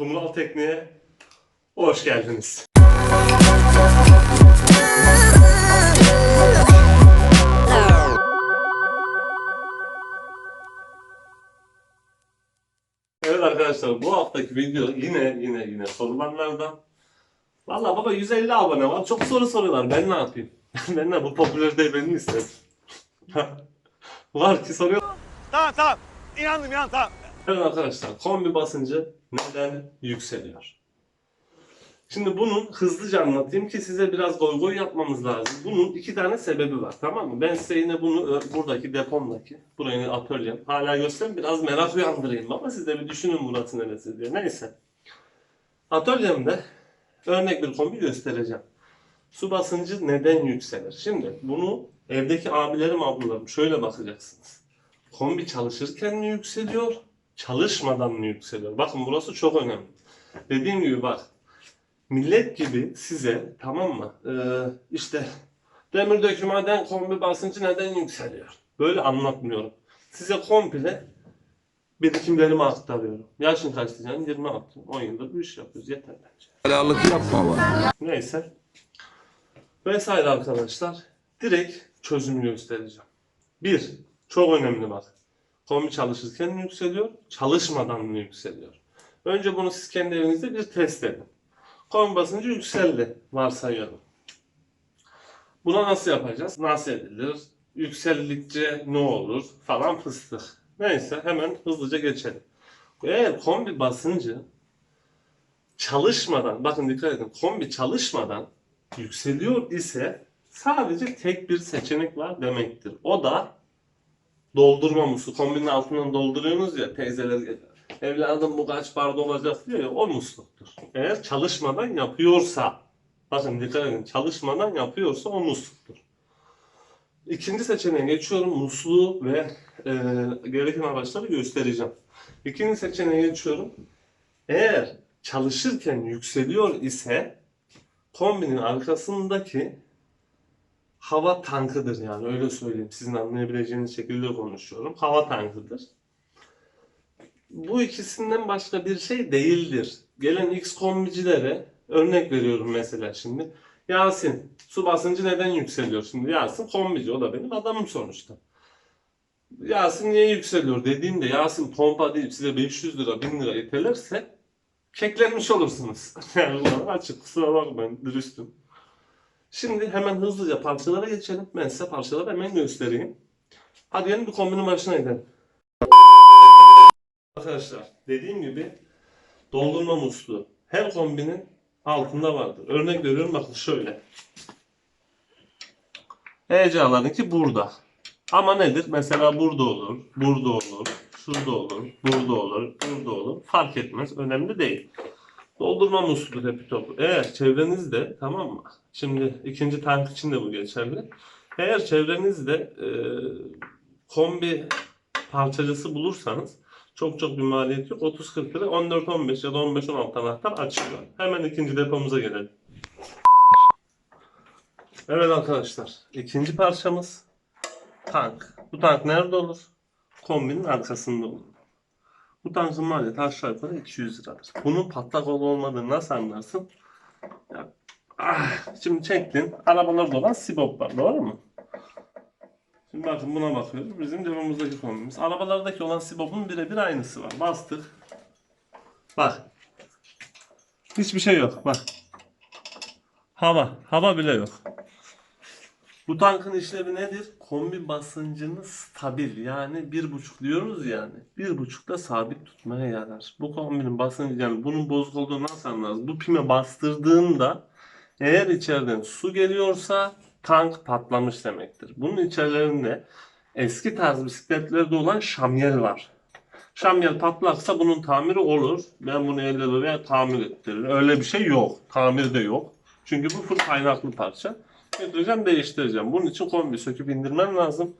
Kumral Tekniğe hoş geldiniz. Evet arkadaşlar bu haftaki video yine yine yine sorulanlardan. Valla baba 150 abone var. Çok soru soruyorlar. Ben ne yapayım? ben ne bu popülariteyi benim istedim. var ki soruyor. Tamam tamam. İnandım inandım tamam. Evet arkadaşlar kombi basıncı neden yükseliyor? Şimdi bunun hızlıca anlatayım ki size biraz goy goy yapmamız lazım. Bunun iki tane sebebi var tamam mı? Ben size yine bunu ö, buradaki depomdaki, burayı atölyem hala göstereyim biraz merak uyandırayım ama siz de bir düşünün burası neresi diye. Neyse. Atölyemde örnek bir kombi göstereceğim. Su basıncı neden yükselir? Şimdi bunu evdeki abilerim ablalarım şöyle bakacaksınız. Kombi çalışırken mi yükseliyor? Çalışmadan mı yükseliyor? Bakın burası çok önemli. Dediğim gibi bak. Millet gibi size tamam mı? Ee, işte demir dökümeden kombi basıncı neden yükseliyor? Böyle anlatmıyorum. Size komple birikimlerimi aktarıyorum. Yaşın kaç diyeceksin? 26. 10 yıldır bu iş yapıyoruz. Yeter bence. Helallik yapma bana. Neyse. Vesaire arkadaşlar. Direkt çözümü göstereceğim. Bir, çok önemli bak. Kombi çalışırken yükseliyor, çalışmadan mı yükseliyor? Önce bunu siz kendi evinizde bir test edin. Kombi basıncı yükseldi, varsayıyorum. Buna nasıl yapacağız? Nasıl edilir? Yükseldikçe ne olur? Falan fıstık. Neyse hemen hızlıca geçelim. Eğer kombi basıncı çalışmadan, bakın dikkat edin, kombi çalışmadan yükseliyor ise sadece tek bir seçenek var demektir. O da doldurma musluğu. Kombinin altından dolduruyorsunuz ya teyzeler evladım bu kaç barda olacak diyor ya o musluktur. Eğer çalışmadan yapıyorsa bakın dikkat edin çalışmadan yapıyorsa o musluktur. İkinci seçeneğe geçiyorum. Musluğu ve e, gereken araçları göstereceğim. İkinci seçeneğe geçiyorum. Eğer çalışırken yükseliyor ise kombinin arkasındaki hava tankıdır yani öyle söyleyeyim. Sizin anlayabileceğiniz şekilde konuşuyorum. Hava tankıdır. Bu ikisinden başka bir şey değildir. Gelen X kombicilere örnek veriyorum mesela şimdi. Yasin su basıncı neden yükseliyor? Şimdi Yasin kombici o da benim adamım sonuçta. Yasin niye yükseliyor dediğimde Yasin pompa değil size 500 lira 1000 lira itelerse keklenmiş olursunuz. Yani açık kusura bakmayın dürüstüm. Şimdi hemen hızlıca parçalara geçelim. Ben size parçaları hemen göstereyim. Hadi gelin bir kombinin başına gidelim. Arkadaşlar dediğim gibi doldurma musluğu her kombinin altında vardır. Örnek veriyorum bakın şöyle. Heyecanlarınki burada. Ama nedir? Mesela burada olur, burada olur, şurada olur, burada olur, burada olur. Fark etmez. Önemli değil. Doldurma musluğu hepi topu. Eğer çevrenizde tamam mı? Şimdi ikinci tank için de bu geçerli. Eğer çevrenizde e, kombi parçacısı bulursanız çok çok bir maliyet yok. 30-40 lira 14-15 ya da 15-16 anahtar açılıyor. Hemen ikinci depomuza gelelim. Evet arkadaşlar. ikinci parçamız tank. Bu tank nerede olur? Kombinin arkasında olur. Bu tankın maliyeti aşağı yukarı 200 liradır. Bunun patlak olup olmadığını nasıl anlarsın? Ya, ah, şimdi çektin. Arabalarda olan sibop var. Doğru mu? Şimdi bakın buna bakıyoruz. Bizim cebimizdeki kombimiz. Arabalardaki olan sibopun birebir aynısı var. Bastık. Bak. Hiçbir şey yok. Bak. Hava. Hava bile yok. Bu tankın işlevi nedir? Kombi basıncını stabil yani bir buçuk diyoruz yani. Bir buçukta sabit tutmaya yarar. Bu kombinin basıncı yani bunun bozuk olduğunu nasıl anlarız? Bu pime bastırdığında eğer içeriden su geliyorsa tank patlamış demektir. Bunun içerilerinde eski tarz bisikletlerde olan şamyel var. Şamyel patlaksa bunun tamiri olur. Ben bunu 50 liraya tamir ettiririm. Öyle bir şey yok. Tamir de yok. Çünkü bu full kaynaklı parça. Götüreceğim değiştireceğim. Bunun için kombi söküp indirmem lazım.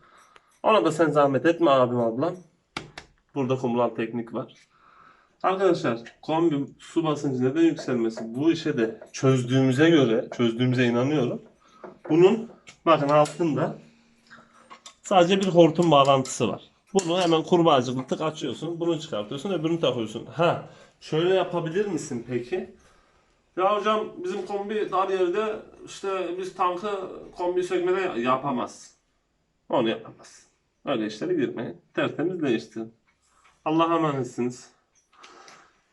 Ona da sen zahmet etme abim ablam. Burada kumulan teknik var. Arkadaşlar kombi su basıncı neden yükselmesi bu işe de çözdüğümüze göre çözdüğümüze inanıyorum. Bunun bakın altında sadece bir hortum bağlantısı var. Bunu hemen kurbağacıklı tık açıyorsun. Bunu çıkartıyorsun öbürünü takıyorsun. Ha Şöyle yapabilir misin peki? Ya hocam bizim kombi dar yerde işte biz tankı kombi sökmede yapamaz. Onu yapamaz. Öyle işlere girmeyin. Tertemiz değiştirin. Allah'a emanetsiniz.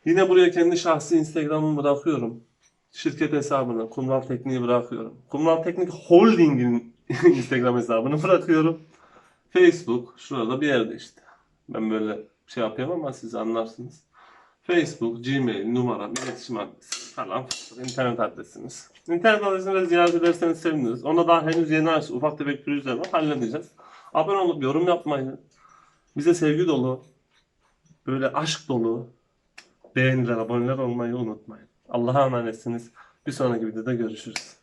Yine buraya kendi şahsi Instagram'ımı bırakıyorum. Şirket hesabını, Kumral Tekniği bırakıyorum. Kumral Teknik Holding'in Instagram hesabını bırakıyorum. Facebook, şurada bir yerde işte. Ben böyle şey yapıyorum ama siz anlarsınız. Facebook, Gmail, numaram, iletişim adresi falan internet adresimiz. İnternet adresini ziyaret ederseniz seviniriz. Onda daha henüz yeni aç, ufak tefek pürüzler var, halledeceğiz. Abone olup yorum yapmayı, bize sevgi dolu, böyle aşk dolu, beğeniler, aboneler olmayı unutmayın. Allah'a emanetsiniz. Bir sonraki videoda görüşürüz.